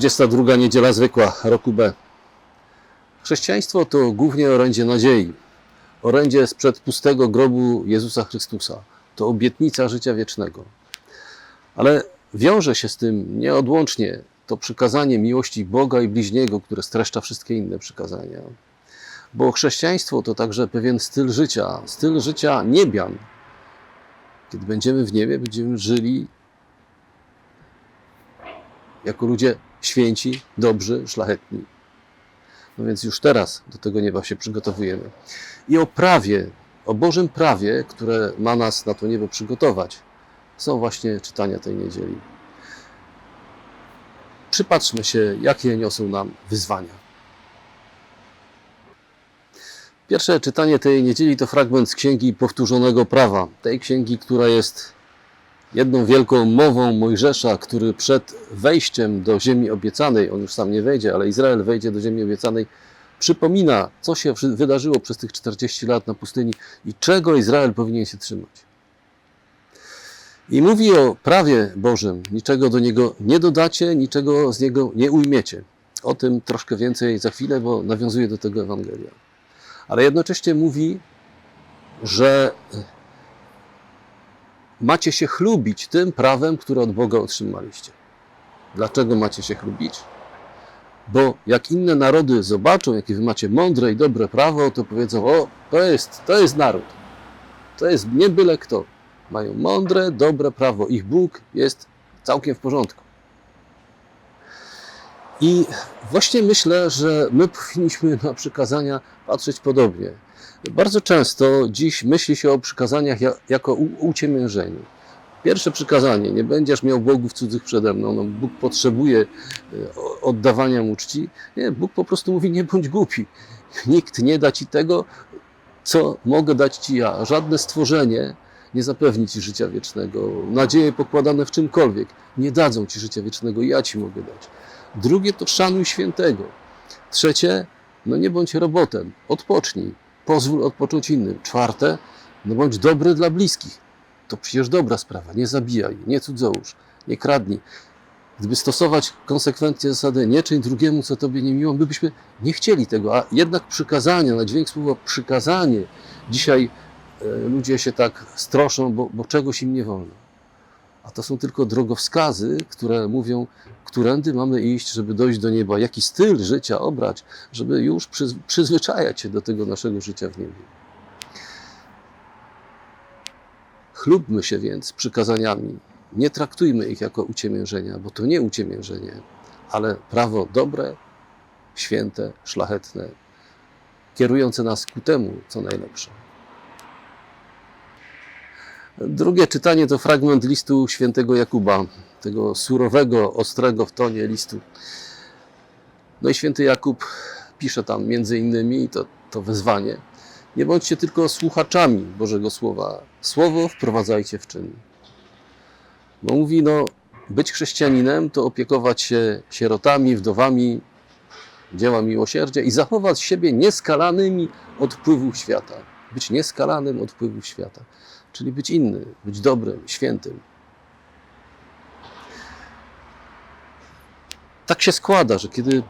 22 niedziela zwykła roku B. Chrześcijaństwo to głównie orędzie nadziei. Orędzie sprzed pustego grobu Jezusa Chrystusa. To obietnica życia wiecznego. Ale wiąże się z tym nieodłącznie to przykazanie miłości Boga i bliźniego, które streszcza wszystkie inne przykazania. Bo chrześcijaństwo to także pewien styl życia, styl życia niebian. Kiedy będziemy w niebie, będziemy żyli jako ludzie święci, dobrzy, szlachetni. No więc już teraz do tego nieba się przygotowujemy. I o prawie, o Bożym prawie, które ma nas na to niebo przygotować, są właśnie czytania tej niedzieli. Przypatrzmy się, jakie niosą nam wyzwania. Pierwsze czytanie tej niedzieli to fragment z Księgi Powtórzonego Prawa. Tej księgi, która jest jedną wielką mową Mojżesza, który przed wejściem do ziemi obiecanej, on już sam nie wejdzie, ale Izrael wejdzie do ziemi obiecanej, przypomina, co się wydarzyło przez tych 40 lat na pustyni i czego Izrael powinien się trzymać. I mówi o prawie Bożym, niczego do niego nie dodacie, niczego z niego nie ujmiecie. O tym troszkę więcej za chwilę, bo nawiązuje do tego Ewangelia. Ale jednocześnie mówi, że macie się chlubić tym prawem, które od Boga otrzymaliście. Dlaczego macie się chlubić? Bo jak inne narody zobaczą, jakie wy macie mądre i dobre prawo, to powiedzą: O, to jest, to jest naród. To jest nie byle kto. Mają mądre, dobre prawo. Ich Bóg jest całkiem w porządku. I właśnie myślę, że my powinniśmy na przykazania patrzeć podobnie. Bardzo często dziś myśli się o przykazaniach jako uciemiężeniu. Pierwsze przykazanie, nie będziesz miał bogów cudzych przede mną. No, Bóg potrzebuje oddawania mu czci. Nie, Bóg po prostu mówi, nie bądź głupi. Nikt nie da ci tego, co mogę dać ci ja. Żadne stworzenie nie zapewni ci życia wiecznego. Nadzieje pokładane w czymkolwiek nie dadzą ci życia wiecznego. Ja ci mogę dać. Drugie to szanuj świętego. Trzecie, no nie bądź robotem. Odpocznij. Pozwól odpocząć innym. Czwarte, no bądź dobry dla bliskich. To przecież dobra sprawa. Nie zabijaj, nie cudzołóż, nie kradnij. Gdyby stosować konsekwentnie zasadę nie czyń drugiemu, co tobie nie miło, my byśmy nie chcieli tego, a jednak przykazania, na dźwięk słowa przykazanie, dzisiaj e, ludzie się tak stroszą, bo, bo czegoś im nie wolno. A to są tylko drogowskazy, które mówią, którędy mamy iść, żeby dojść do nieba, jaki styl życia obrać, żeby już przyzwyczajać się do tego naszego życia w niebie. Chlubmy się więc przykazaniami. Nie traktujmy ich jako uciemiężenia, bo to nie uciemiężenie, ale prawo dobre, święte, szlachetne, kierujące nas ku temu, co najlepsze. Drugie czytanie to fragment listu świętego Jakuba, tego surowego, ostrego w tonie listu. No i święty Jakub pisze tam między innymi to, to wezwanie. Nie bądźcie tylko słuchaczami Bożego Słowa. Słowo wprowadzajcie w czyn. Bo mówi, no, być chrześcijaninem to opiekować się sierotami, wdowami, dzieła miłosierdzia i zachować siebie nieskalanymi od wpływów świata. Być nieskalanym od wpływów świata czyli być inny, być dobrym, świętym. Tak się składa, że kiedy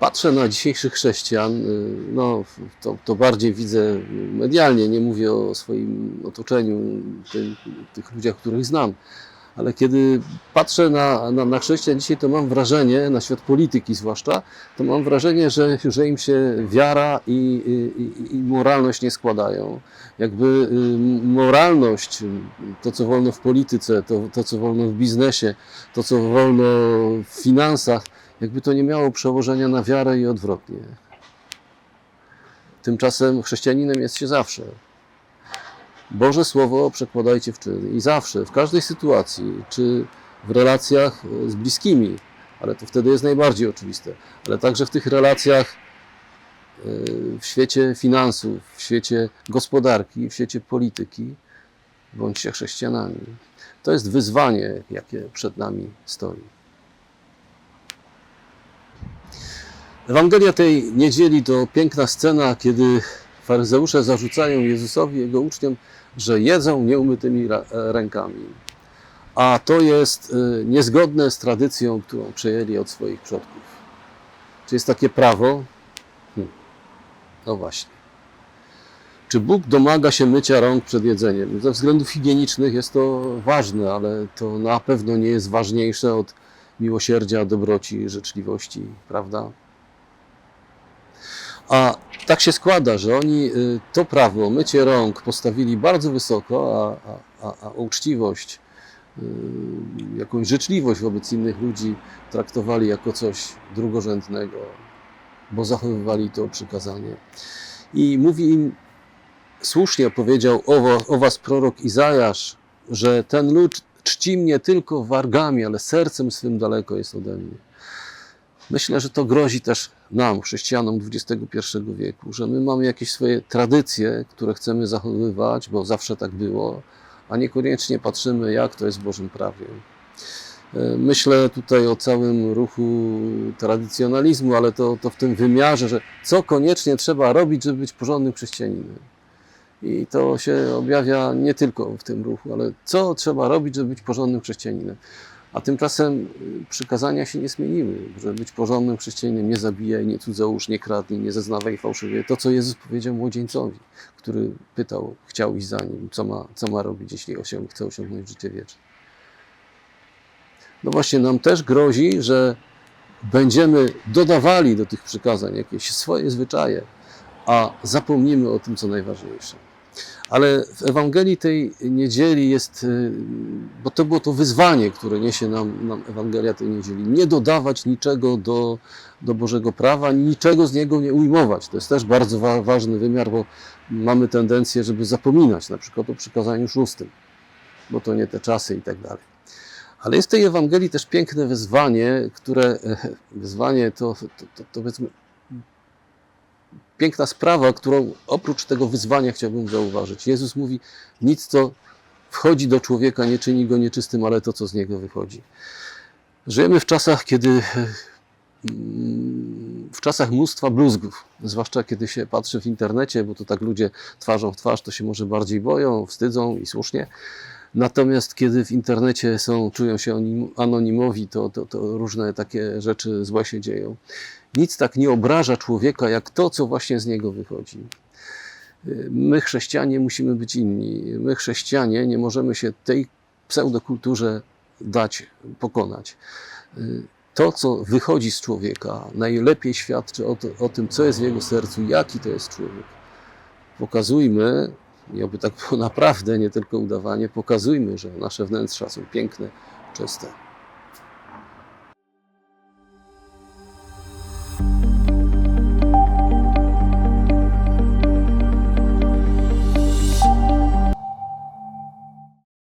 patrzę na dzisiejszych chrześcijan, y, no, to, to bardziej widzę medialnie, nie mówię o swoim otoczeniu, tym, tych ludziach, których znam, ale kiedy patrzę na, na, na chrześcijan dzisiaj, to mam wrażenie, na świat polityki zwłaszcza, to mam wrażenie, że, że im się wiara i, i, i moralność nie składają. Jakby moralność, to co wolno w polityce, to, to co wolno w biznesie, to co wolno w finansach, jakby to nie miało przełożenia na wiarę i odwrotnie. Tymczasem chrześcijaninem jest się zawsze. Boże Słowo przekładajcie w czyn. I zawsze, w każdej sytuacji, czy w relacjach z bliskimi, ale to wtedy jest najbardziej oczywiste, ale także w tych relacjach e, w świecie finansów, w świecie gospodarki, w świecie polityki, bądźcie chrześcijanami. To jest wyzwanie, jakie przed nami stoi. Ewangelia tej niedzieli to piękna scena, kiedy faryzeusze zarzucają Jezusowi, jego uczniom, że jedzą nieumytymi rękami. a to jest y, niezgodne z tradycją, którą przejęli od swoich przodków. Czy jest takie prawo? Hmm. No właśnie. Czy Bóg domaga się mycia rąk przed jedzeniem? Ze względów higienicznych jest to ważne, ale to na pewno nie jest ważniejsze od miłosierdzia, dobroci, życzliwości, prawda? A tak się składa, że oni y, to prawo, mycie rąk postawili bardzo wysoko, a, a, a, uczciwość, y, jakąś życzliwość wobec innych ludzi traktowali jako coś drugorzędnego, bo zachowywali to przykazanie. I mówi im, słusznie powiedział o, o was prorok Izajasz, że ten lud czci mnie tylko wargami, ale sercem swym daleko jest ode mnie. Myślę, że to grozi też nam, chrześcijanom XXI wieku, że my mamy jakieś swoje tradycje, które chcemy zachowywać, bo zawsze tak było, a niekoniecznie patrzymy, jak to jest w Bożym prawie. E, Myślę tutaj o całym ruchu tradycjonalizmu, ale to, to w tym wymiarze, że co koniecznie trzeba robić, żeby być porządnym chrześcijaninem. I to się objawia nie tylko w tym ruchu, ale co trzeba robić, żeby być porządnym chrześcijaninem. A tymczasem y, przykazania się nie zmieniły. Żeby być porządnym chrześcijaninem, nie zabijaj, nie cudzołóż, nie kradnij, nie zeznawaj fałszywie. To, co Jezus powiedział młodzieńcowi, który pytał, chciał iść za nim, co ma, co ma robić, jeśli osiąg, chce osiągnąć życie wieczne. No właśnie, nam też grozi, że będziemy dodawali do tych przykazań jakieś swoje zwyczaje, a zapomnimy o tym, co najważniejsze. Ale w Ewangelii tej niedzieli jest, y, bo to było to wyzwanie, które niesie nam, nam Ewangelia tej niedzieli, nie dodawać niczego do, do Bożego prawa, niczego z niego nie ujmować. To jest też bardzo wa- ważny wymiar, bo mamy tendencję, żeby zapominać na przykład o przykazaniu szóstym, bo to nie te czasy i tak dalej. Ale jest w tej Ewangelii też piękne wyzwanie, które wyzwanie to, to, to, to powiedzmy piękna sprawa, którą oprócz tego wyzwania chciałbym zauważyć. Jezus mówi, nic co wchodzi do człowieka nie czyni go nieczystym, ale to, co z niego wychodzi. Żyjemy w czasach, kiedy mm, w czasach mnóstwa bluzgów, zwłaszcza kiedy się patrzy w internecie, bo to tak ludzie twarzą w twarz to się może bardziej boją, wstydzą i słusznie. Natomiast kiedy w internecie są, czują się anim- anonimowi, to, to, to różne takie rzeczy złe się dzieją. Nic tak nie obraża człowieka, jak to, co właśnie z niego wychodzi. My, chrześcijanie, musimy być inni. My, chrześcijanie, nie możemy się tej pseudokulturze dać pokonać. To, co wychodzi z człowieka, najlepiej świadczy o, to, o tym, co jest w jego sercu, jaki to jest człowiek. Pokazujmy, i oby tak było naprawdę, nie tylko udawanie, pokazujmy, że nasze wnętrza są piękne, czyste.